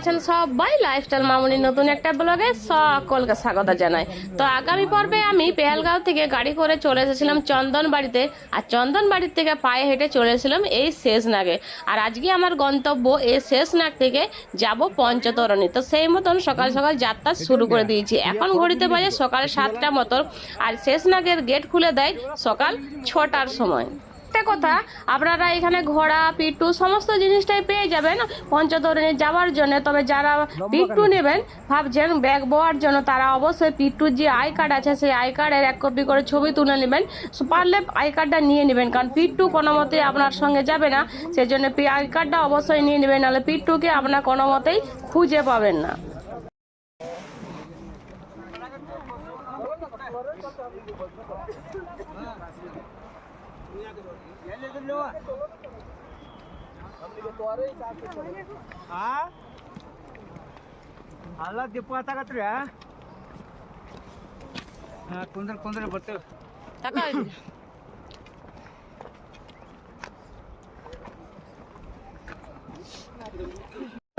আছেন সবাই লাইফস্টাইল মামুনি, নতুন একটা ব্লগে সকলকে স্বাগত জানাই। তো আগামী পর্বে আমি পেহেলগাঁও থেকে গাড়ি করে চলে এসেছিলাম চন্দন বাড়িতে আর চন্দন বাড়ির থেকে পায়ে হেঁটে চলে এসেছিলাম এই শেষনাগে। আর আজকে আমার গন্তব্য এই শেষনাগ থেকে যাব পঞ্চতরণী। তো সেই মতন সকাল সকাল যাত্রা শুরু করে দিয়েছি। এখন ঘড়িতে বাজে সকাল সাতটা মতন, আর শেষনাগের গেট খুলে দেয় সকাল ছটার সময়। একটা কথা আপনারা এখানে ঘোড়া পিট্টু সমস্ত জিনিসটাই পেয়ে যাবেন পঞ্চতরণে যাওয়ার জন্য। তবে যারা পিট্টু নেবেন ভাবছেন ব্যাগ বোয়ার জন্য তারা অবশ্যই পিট্টুর যে আই কার্ড আছে সেই আই কার্ডের এক কপি করে ছবি তুলে নেবেন। পারলে আই কার্ডটা নিয়ে নেবেন কারণ পিট্টু কোনো মতে আপনার সঙ্গে যাবে না। সেই জন্য আই কার্ডটা অবশ্যই নিয়ে নেবেন নাহলে পিট্টুকে আপনার কোনো মতেই খুঁজে পাবেন না। ಅಲ್ಲ ದೀಪ ಹತ್ತಾಗತ್ರಿ ಹಾ ಕುಂದ್ರ ಕುಂದ್ರ ಬರ್ತೇವೆ.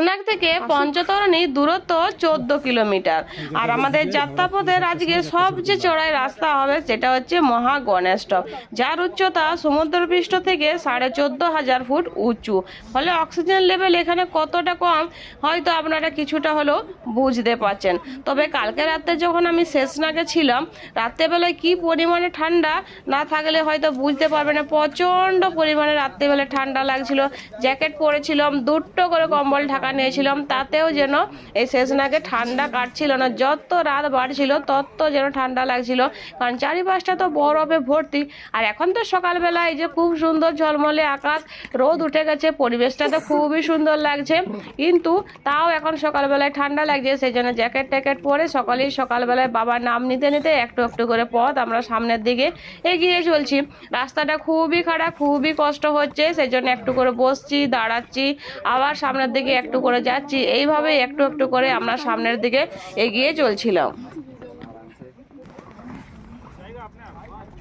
সোনাগ থেকে পঞ্চতরণী দূরত্ব চোদ্দ কিলোমিটার। আর আমাদের যাত্রাপথের আজকে সবচেয়ে চড়াই রাস্তা হবে সেটা হচ্ছে মহা গণেশ টপ যার উচ্চতা সমুদ্রপৃষ্ঠ থেকে সাড়ে চোদ্দ হাজার ফুট উঁচু। ফলে অক্সিজেন লেভেল এখানে কতটা কম হয়তো আপনারা কিছুটা হলেও বুঝতে পারছেন। তবে কালকে রাতে যখন আমি শেষনাগে ছিলাম রাত্রেবেলায় কি পরিমাণে ঠান্ডা না থাকলে হয়তো বুঝতে পারবে না প্রচণ্ড পরিমাণে রাত্রেবেলা ঠান্ডা লাগছিল জ্যাকেট পরেছিলাম দুটো করে কম্বল ঢাকা নিয়েছিলাম তাতেও যেন এই শেষনাগে ঠান্ডা কাটছিল না। যত রাত বাড়ছিল, তত যেন ঠান্ডা লাগছিল। কারণ চারিপাশটা তো বরফে ভর্তি। আর এখন তো সকালবেলা এই যে খুব সুন্দর ঝলমলে আকাশ, রোদ উঠে গেছে, পরিবেশটা তো খুবই সুন্দর লাগছে। কিন্তু তাও এখন সকালবেলায় ঠান্ডা লাগছে, সেই জন্য জ্যাকেট ট্যাকেট পরে সকালেই সকালবেলায় বাবার নাম নিতে নিতে একটু একটু করে পথ আমরা সামনের দিকে এগিয়ে চলছি। রাস্তাটা খুবই খারাপ, খুবই কষ্ট হচ্ছে, সেই জন্য একটু করে বসছি, দাঁড়াচ্ছি। আবার সামনের দিকে একটু করে যাচ্ছি। এইভাবে একটু একটু করে আমরা সামনের দিকে এগিয়ে চলছিলাম।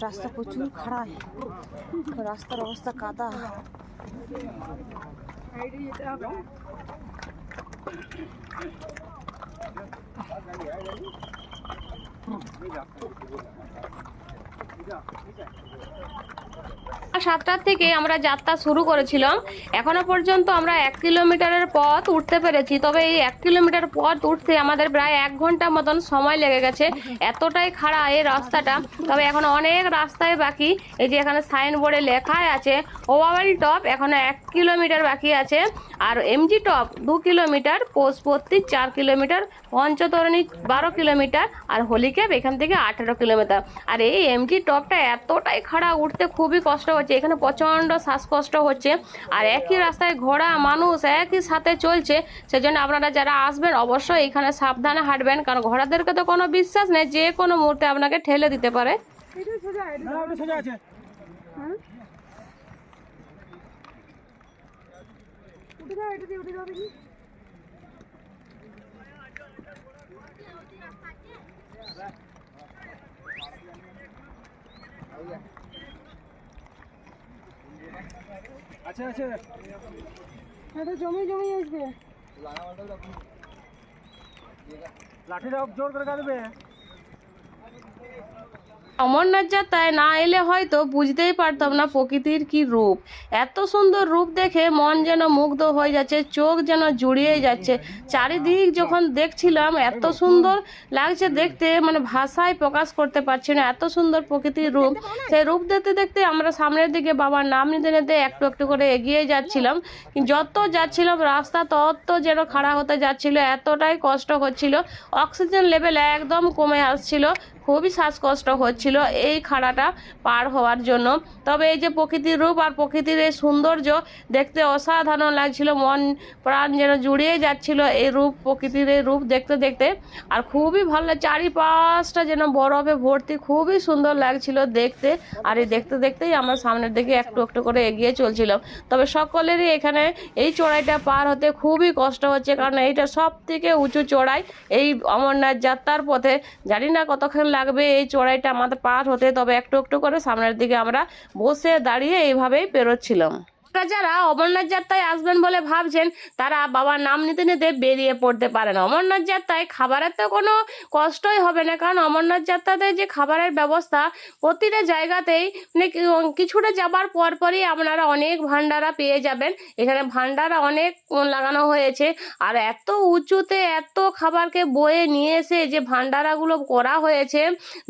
রাস্তা প্রচুর খারাপ রাস্তার অবস্থা কাদা। সাতটার থেকে আমরা যাত্রা শুরু করেছিলাম। এখনও পর্যন্ত আমরা এক কিলোমিটারের পথ উঠতে পেরেছি, তবে এই এক কিলোমিটার পথ উঠতে আমাদের প্রায় এক ঘণ্টা মতন সময় লেগে গেছে। এতটাই খাড়া এই রাস্তাটা, তবে এখন অনেক রাস্তায় বাকি। এই যে এখানে সাইন বোর্ডে লেখাই আছে ওভারঅল টপ এখনও এক কিলোমিটার বাকি আছে। আর এমজি টপ দু কিলোমিটার পোষপত্তি চার কিলোমিটার, পঞ্চতরণী বারো কিলোমিটার, আর হোলিক্যাপ এখান থেকে আঠেরো কিলোমিটার। আর এই এমজি টপটা এতটাই খাড়া উঠতে খুবই কষ্ট হচ্ছে এখানে প্রচণ্ড শ্বাসকষ্ট হচ্ছে আর একই রাস্তায় ঘোড়া মানুষ একই সাথে চলছে সেজন্য আপনারা যারা আসবেন অবশ্যই এখানে সাবধানে হাঁটবেন কারণ ঘোড়াদেরকে তো কোনো বিশ্বাস নেই যে কোনো মুহূর্তে আপনাকে ঠেলে দিতে পারে না ওটা সোজা আছে আছে আছে এটা জমি জমি আসবে লাঠিটা জোর করে কাটবে অমরনাথ যাত্রায় না এলে হয়তো বুঝতেই পারতাম না প্রকৃতির কি রূপ। এত সুন্দর রূপ দেখে মন যেন মুগ্ধ হয়ে যাচ্ছে, চোখ যেন জুড়িয়ে যাচ্ছে। চারিদিক যখন দেখছিলাম, এত সুন্দর লাগছে দেখতে মানে ভাষায় প্রকাশ করতে পারছি না। এত সুন্দর প্রকৃতির রূপ। সেই রূপ দেখতে দেখতে আমরা সামনের দিকে বাবার নাম নিতে নিতে একটু একটু করে এগিয়ে যাচ্ছিলাম। যত যাচ্ছিলাম রাস্তা, তত যেন খাড়া হতে যাচ্ছিল, এতটাই কষ্ট হচ্ছিল। অক্সিজেন লেভেল একদম কমে আসছিল। খুবই শ্বাসকষ্ট হচ্ছিল এই খাড়াটা পার হওয়ার জন্য। তবে এই যে প্রকৃতির রূপ আর প্রকৃতির এই সৌন্দর্য দেখতে অসাধারণ লাগছিল। মন প্রাণ যেন জুড়িয়ে যাচ্ছিল এই রূপ, প্রকৃতির এই রূপ দেখতে দেখতে। আর খুবই ভালো লাগে। চারিপাশটা যেন বরফে ভর্তি, খুবই সুন্দর লাগছিল দেখতে। আর এই দেখতে দেখতেই আমরা সামনের দিকে একটু একটু করে এগিয়ে চলছিলাম। তবে সকলেরই এখানে এই চড়াইটা পার হতে খুবই কষ্ট হচ্ছে, কারণ এইটা সব থেকে উঁচু চড়াই এই অমরনাথ যাত্রার পথে। জানি না কতক্ষণ লাগবে এই চড়াইটা আমাদের পার হতে, তবে একটু একটু করে সামনের দিকে আমরা বসে দাঁড়িয়ে এইভাবেই পেরোচ্ছিলাম। আপনারা যারা অমরনাথ যাত্রায় আসবেন বলে ভাবছেন, তারা বাবার নাম নিতে নিতে বেরিয়ে পড়তে পারেন। অমরনাথ যাত্রায় খাবারের তো কোনো কষ্টই হবে না, কারণ অমরনাথ যাত্রাতে যে খাবারের ব্যবস্থা প্রতিটা জায়গাতেই মানে কিছুটা যাবার পর পরই আপনারা অনেক ভান্ডারা পেয়ে যাবেন। এখানে ভান্ডারা অনেক লাগানো হয়েছে, আর এত উঁচুতে এত খাবারকে বয়ে নিয়ে এসে যে ভান্ডারাগুলো করা হয়েছে,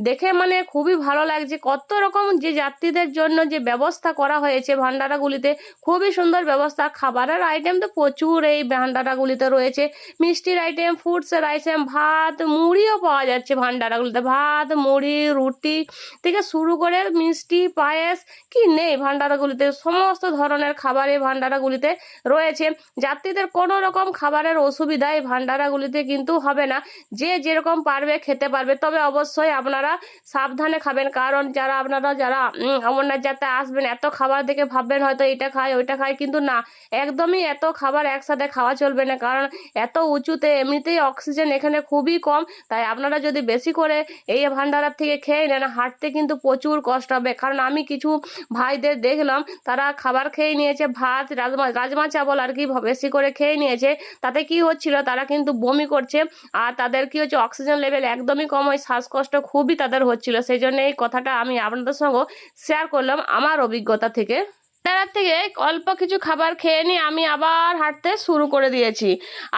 দেখে মানে খুবই ভালো লাগছে। কত রকম যে যাত্রীদের জন্য যে ব্যবস্থা করা হয়েছে ভান্ডারাগুলিতে খুবই সুন্দর ব্যবস্থা। খাবারের আইটেম তো প্রচুর, এই ভান্ডারাগুলিতে রয়েছে। মিষ্টির আইটেম ফুডসের আইটেম ভাত, মুড়িও পাওয়া যাচ্ছে ভান্ডারাগুলিতে। ভাত, মুড়ি, রুটি থেকে শুরু করে মিষ্টি, পায়েস, কি নেই ভান্ডারাগুলিতে? সমস্ত ধরনের খাবার এই ভান্ডারাগুলিতে রয়েছে। যাত্রীদের কোনো রকম খাবারের অসুবিধা এই ভান্ডারাগুলিতে কিন্তু হবে না। যে যেরকম পারবে খেতে পারবে। তবে অবশ্যই আপনারা সাবধানে খাবেন। কারণ যারা আপনারা যারা অমরনাথ যাত্রা আসবেন, এত খাবার দেখে ভাববেন হয়তো এটা খায়, ওইটা খায়। কিন্তু না, একদমই এত খাবার একসাথে খাওয়া চলবে না। কারণ এত উঁচুতে এমনিতেই অক্সিজেন এখানে খুবই কম। তাই আপনারা যদি বেশি করে এই ভান্ডারার থেকে খেয়ে নেন, হাঁটতে কিন্তু প্রচুর কষ্ট হবে। কারণ আমি কিছু ভাইদের দেখলাম, তারা খাবার খেয়ে নিয়েছে, ভাত, রাজমা রাজমা, চাবল আর কি বেশি করে খেয়ে নিয়েছে। তাতে কি হচ্ছিল, তারা কিন্তু বমি করছে আর তাদের কি হচ্ছে, অক্সিজেন লেভেল একদমই কম ওই শ্বাসকষ্ট খুবই তাদের হচ্ছিল। সেই জন্য এই কথাটা আমি আপনাদের সঙ্গে শেয়ার করলাম আমার অভিজ্ঞতা থেকে। তার থেকে অল্প কিছু খাবার খেয়ে নিয়ে আমি আবার হাঁটতে শুরু করে দিয়েছি।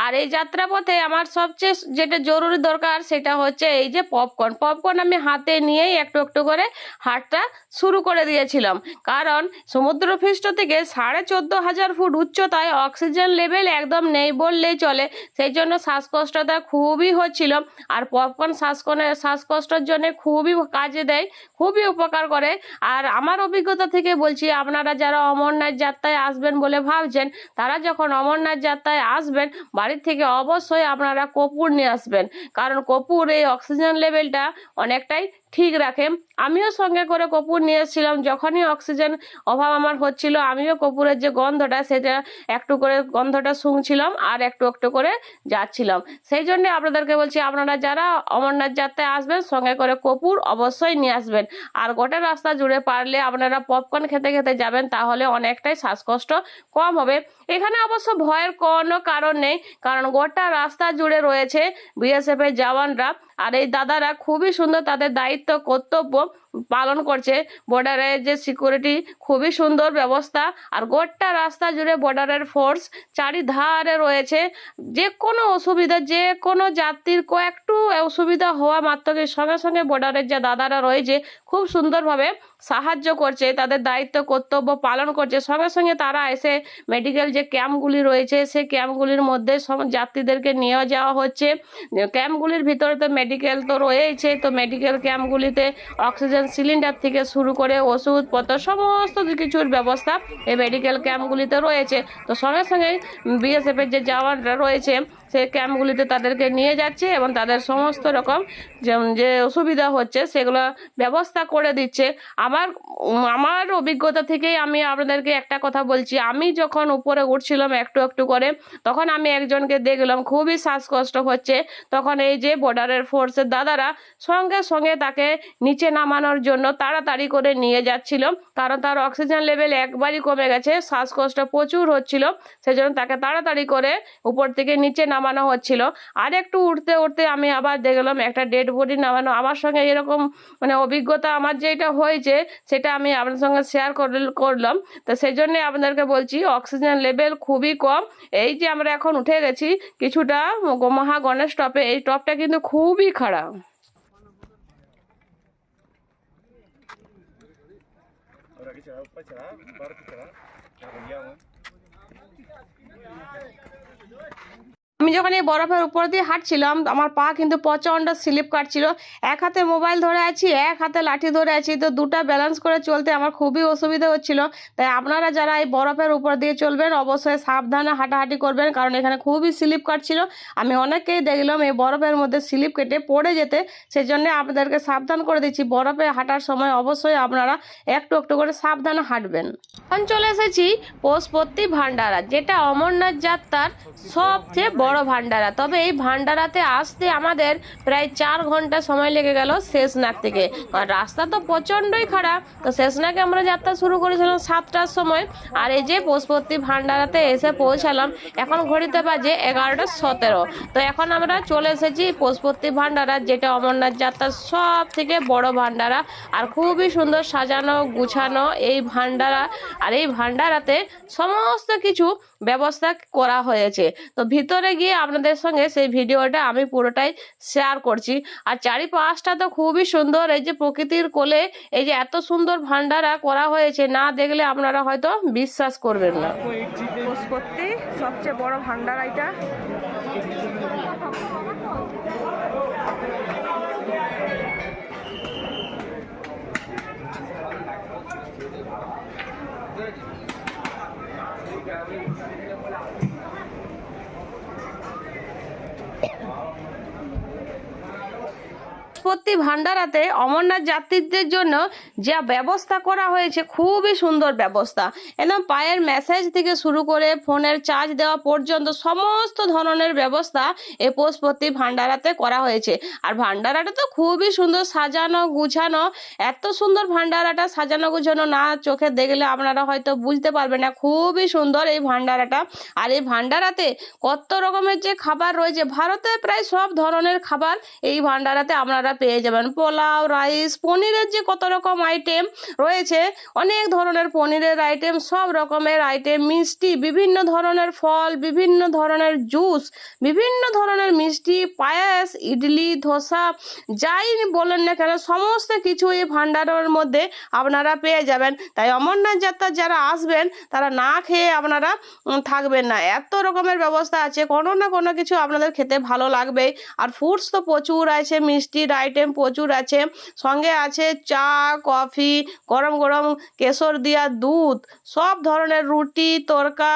আর এই যাত্রাপথে আমার সবচেয়ে যেটা জরুরি দরকার সেটা হচ্ছে এই যে পপকর্ন পপকর্ন আমি হাতে নিয়েই একটু একটু করে হাঁটটা শুরু করে দিয়েছিলাম। কারণ সমুদ্রপৃষ্ঠ থেকে সাড়ে চোদ্দ হাজার ফুট উচ্চতায় অক্সিজেন লেভেল একদম নেই বললেই চলে। সেই জন্য শ্বাসকষ্টটা খুবই হচ্ছিল। আর পপকর্ন শ্বাসকনের শ্বাসকষ্টের জন্য খুবই কাজে দেয়, খুবই উপকার করে। আর আমার অভিজ্ঞতা থেকে বলছি, আপনারা যারা অমরনাথ যাত্রায় আসবেন বলে ভাবছেন। তারা যখন অমরনাথ যাত্রায় আসবেন, বাড়ির থেকে অবশ্যই আপনারা কপুর নিয়ে আসবেন। কারণ কপুর এই অক্সিজেন লেভেলটা অনেকটাই ঠিক রাখে। আমিও সঙ্গে করে কপুর নিয়ে এসেছিলাম যখনই অক্সিজেন অভাব আমার হচ্ছিল, আমিও কপুরের যে গন্ধটা, সেটা একটু করে গন্ধটা শুংছিলাম আর একটু একটু করে যাচ্ছিলাম। সেই জন্য আপনাদেরকে বলছি, আপনারা যারা অমরনাথ যাত্রায় আসবেন, সঙ্গে করে কপুর অবশ্যই নিয়ে আসবেন। আর গোটা রাস্তা জুড়ে পারলে আপনারা পপকর্ন খেতে খেতে যাবেন, তাহলে অনেকটাই শ্বাসকষ্ট কম হবে। এখানে অবশ্য ভয়ের কোনো কারণ নেই, কারণ গোটা রাস্তা জুড়ে রয়েছে বিএসএফ এর জওয়ানরা। আর এই দাদারা খুবই সুন্দর তাদের দায়িত্ব, কর্তব্য পালন করছে। বর্ডারের যে সিকিউরিটি খুবই সুন্দর ব্যবস্থা। আর গোটা রাস্তা জুড়ে বর্ডারের ফোর্স চারিধারে রয়েছে। যে কোনো অসুবিধা, যে কোনো যাত্রীর কয়েকটু অসুবিধা হওয়া মাত্রকে সঙ্গে সঙ্গে বর্ডারের যে দাদারা রয়েছে খুব সুন্দরভাবে সাহায্য করছে, তাদের দায়িত্ব, কর্তব্য পালন করছে। সঙ্গে সঙ্গে তারা এসে মেডিকেল যে ক্যাম্পগুলি রয়েছে, সেই ক্যাম্পগুলির মধ্যে সব যাত্রীদেরকে নিয়ে যাওয়া হচ্ছে। ক্যাম্পগুলির ভিতরে তো মেডিকেল তো রয়েছে, তো মেডিকেল ক্যাম্পগুলিতে অক্সিজেন সিলিন্ডার থেকে শুরু করে ওষুধপত্র, সমস্ত কিছুর ব্যবস্থা এই মেডিকেল ক্যাম্পগুলিতে রয়েছে। তো সঙ্গে সঙ্গে বিএসএফের যে জওয়ানরা রয়েছে সেই ক্যাম্পগুলিতে তাদেরকে নিয়ে যাচ্ছে এবং তাদের সমস্ত রকম যে- যে অসুবিধা হচ্ছে সেগুলো ব্যবস্থা করে দিচ্ছে। আমার আমার অভিজ্ঞতা থেকেই আমি আপনাদেরকে একটা কথা বলছি। আমি যখন উপরে উঠছিলাম একটু একটু করে, তখন আমি একজনকে দেখলাম, খুবই শ্বাসকষ্ট হচ্ছে। তখন এই যে বর্ডারের ফোর্সের দাদারা সঙ্গে সঙ্গে তাকে নিচে নামানোর জন্য তাড়াতাড়ি করে নিয়ে যাচ্ছিল। কারণ তার অক্সিজেন লেভেল একবারই কমে গেছে, শ্বাসকষ্ট প্রচুর হচ্ছিল। সেজন্য তাকে তাড়াতাড়ি করে উপর থেকে নিচে নামানো হচ্ছিল। আর একটু উঠতে উঠতে আমি আবার দেখলাম একটা ডেড বডি নামানো। আমার সঙ্গে এরকম মানে অভিজ্ঞতা আমার যেটা হয়েছে, সেটা আমি আপনার সঙ্গে শেয়ার করলাম। তো সেই জন্যে আপনাদেরকে বলছি অক্সিজেন লেভেল খুবই কম। এই যে আমরা এখন উঠে গেছি, কিছুটা মহা গণেশ টপে এই টপটা কিন্তু খুবই খারাপ। আমি যখন এই বরফের উপর দিয়ে হাঁটছিলাম, আমার পা কিন্তু প্রচণ্ড স্লিপ কাটছিল। এক হাতে মোবাইল ধরে আছি, এক হাতে লাঠি ধরে আছি। তো দুটা ব্যালেন্স করে চলতে আমার খুবই অসুবিধা হচ্ছিল। তাই আপনারা যারা এই বরফের উপর দিয়ে চলবেন, অবশ্যই সাবধানে হাঁটাহাঁটি করবেন, কারণ এখানে খুবই স্লিপ কাটছিল। আমি অনেককেই দেখলাম এই বরফের মধ্যে স্লিপ কেটে পড়ে যেতে। সেই জন্য আপনাদেরকে সাবধান করে দিচ্ছি। বরফে হাঁটার সময় অবশ্যই আপনারা একটু একটু করে সাবধানে হাঁটবেন। এখন চলে এসেছি পশুপতি ভান্ডারা যেটা অমরনাথ যাত্রার সবচেয়ে বড় বড় ভান্ডারা। তবে এই ভান্ডারাতে আসতে আমাদের প্রায় চার ঘণ্টা সময় লেগে গেল শেষনাগ থেকে। আর রাস্তা তো প্রচণ্ডই খারাপ। তো শেষনাগে আমরা যাত্রা শুরু করেছিলাম সাতটার সময়। আর এই যে পশুপতি ভান্ডারাতে এসে পৌঁছালাম, এখন ঘড়িতে বাজে এগারোটা সতেরো। তো এখন আমরা চলে এসেছি পশুপতি ভান্ডারা যেটা অমরনাথ যাত্রার সব থেকে বড় ভান্ডারা। আর খুবই সুন্দর সাজানো, গুছানো এই ভান্ডারা। আর এই ভান্ডারাতে সমস্ত কিছু ব্যবস্থা করা হয়েছে। তো ভিতরে গিয়ে আপনাদের সঙ্গে সেই ভিডিওটা আমি পুরোটাই শেয়ার করছি। আর চারিপাশটা তো খুবই সুন্দর, এই যে প্রকৃতির কোলে, এই যে এত সুন্দর ভান্ডারা করা হয়েছে, না দেখলে আপনারা হয়তো বিশ্বাস করবেন না। সবচেয়ে বড় ভান্ডারা এটা। প্রতি ভান্ডারাতে অমরনাথ যাত্রীদের জন্য যা ব্যবস্থা করা হয়েছে, খুবই সুন্দর ব্যবস্থা। একদম পায়ের মেসেজ থেকে শুরু করে ফোনের চার্জ দেওয়া পর্যন্ত সমস্ত ধরনের ব্যবস্থা এই পশুপতি ভান্ডারাতে করা হয়েছে। আর ভান্ডারাটা তো খুবই সুন্দর সাজানো গুছানো। এত সুন্দর ভান্ডারাটা সাজানো গুছানো না চোখে দেখলে আপনারা হয়তো বুঝতে পারবেন না, খুবই সুন্দর এই ভান্ডারাটা। আর এই ভান্ডারাতে কত রকমের যে খাবার রয়েছে, ভারতে প্রায় সব ধরনের খাবার এই ভান্ডারাতে আপনারা পেয়ে যাবেন। পোলাও, রাইস, পনিরের যে কত রকম আইটেম রয়েছে, অনেক ধরনের পনিরের আইটেম সব রকমের আইটেম মিষ্টি, বিভিন্ন ধরনের ফল, বিভিন্ন ধরনের জুস বিভিন্ন ধরনের মিষ্টি, পায়েস, ইডলি, ধোসা, যাই বলেন না কেন, সমস্ত কিছু এই ভান্ডারের মধ্যে আপনারা পেয়ে যাবেন। তাই অমরনাথ যাত্রা যারা আসবেন, তারা না খেয়ে আপনারা থাকবেন না। এত রকমের ব্যবস্থা আছে, কোনো না কোনো কিছু আপনাদের খেতে ভালো লাগবে আর ফুডস তো প্রচুর আছে মিষ্টির আইটেম প্রচুর আছে। সঙ্গে আছে চা, কফি, গরম গরম কেশর দিয়া দুধ, সব ধরনের রুটি, তরকা,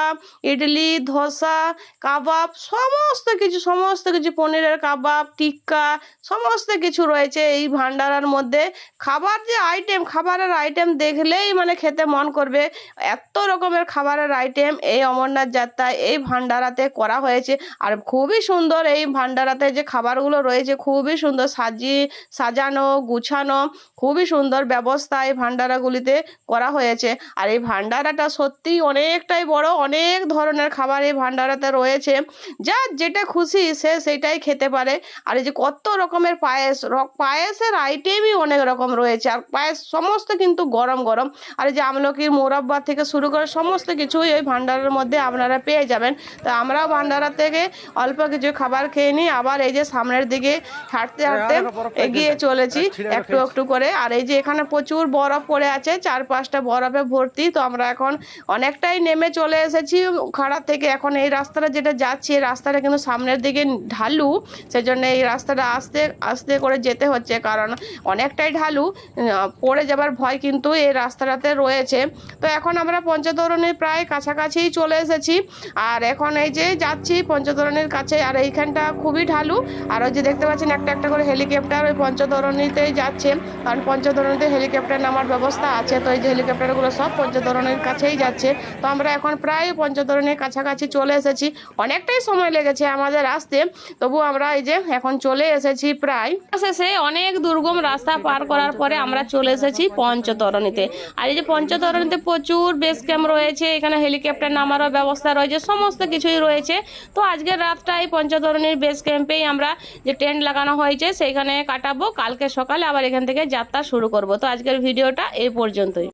ইডলি, ধোসা, কাবাব, সমস্ত কিছু সমস্ত কিছু, পনিরের কাবাব, টিক্কা, সমস্ত কিছু রয়েছে এই ভান্ডারার মধ্যে। খাবার যে আইটেম খাবারের আইটেম দেখলেই মানে খেতে মন করবে। এত রকমের খাবারের আইটেম এই অমরনাথ যাত্রায় এই ভান্ডারাতে করা হয়েছে। আর খুবই সুন্দর এই ভান্ডারাতে যে খাবারগুলো রয়েছে, খুবই সুন্দর সাজিয়ে সাজানো, গুছানো খুবই সুন্দর ব্যবস্থা এই ভান্ডারাগুলিতে করা হয়েছে। আর এই ভান্ডারাটা সত্যিই অনেকটাই বড়, অনেক ধরনের খাবার এই ভান্ডারাতে রয়েছে। যা যেটা খুশি সে সেটাই খেতে পারে। আর এই যে কত রকমের পায়েস পায়েসের আইটেমই অনেক রকম রয়েছে। আর পায়েস সমস্ত কিন্তু গরম গরম। আর এই যে আমলকির মোরব্বা থেকে শুরু করে সমস্ত কিছুই ওই ভান্ডারের মধ্যে আপনারা পেয়ে যাবেন। তো আমরাও ভান্ডারা থেকে অল্প কিছু খাবার খেয়ে নিই। আবার এই যে সামনের দিকে হাঁটতে হাঁটতে এগিয়ে চলেছি একটু একটু করে। আর এই যে এখানে প্রচুর বরফ পড়ে আছে চার পাঁচটা বরফে ভর্তি তো আমরা এখন অনেকটাই নেমে চলে এসেছি খাড়া থেকে। এখন এই রাস্তাটা যেটা যাচ্ছি এই রাস্তাটা কিন্তু সামনের দিকে ঢালু সেজন্য এই রাস্তাটা আস্তে আস্তে করে যেতে হচ্ছে কারণ অনেকটাই ঢালু পড়ে যাবার ভয় কিন্তু এই রাস্তাটাতে রয়েছে। তো এখন আমরা পঞ্চতরণের প্রায় কাছাকাছিই চলে এসেছি। আর এখন এই যে যাচ্ছি পঞ্চতরণের কাছে আর এইখানটা খুবই ঢালু। আর ওই যে দেখতে পাচ্ছেন একটা একটা করে হেলিকপ্টার ওই পঞ্চতরণীতেই যাচ্ছে। কারণ পঞ্চতরণীতে হেলিকপ্টার নামার ব্যবস্থা আছে, তো এই যে হেলিকপ্টারগুলো সব পঞ্চতরণের কাছেই যাচ্ছে। তো আমরা এখন প্রায় পঞ্চতরণীর কাছাকাছি চলে এসেছি। অনেকটাই সময় লেগেছে আমাদের আসতে তবু আমরা এই যে এখন চলে এসেছি প্রায়। শেষে অনেক দুর্গম রাস্তা পার করার পরে আমরা চলে এসেছি পঞ্চতরণীতে আর এই যে পঞ্চতরণীতে প্রচুর বেস ক্যাম্প রয়েছে, এখানে হেলিকপ্টার নামারও ব্যবস্থা রয়েছে, সমস্ত কিছুই রয়েছে। তো আজকের রাতটা এই পঞ্চতরণীর বেস ক্যাম্পেই আমরা যে টেন্ট লাগানো হয়েছে, সেইখানে কাটাবো কালকে সকালে আবার এখান থেকে যাত্রা শুরু করব। তো আজকের ভিডিওটা এই পর্যন্তই।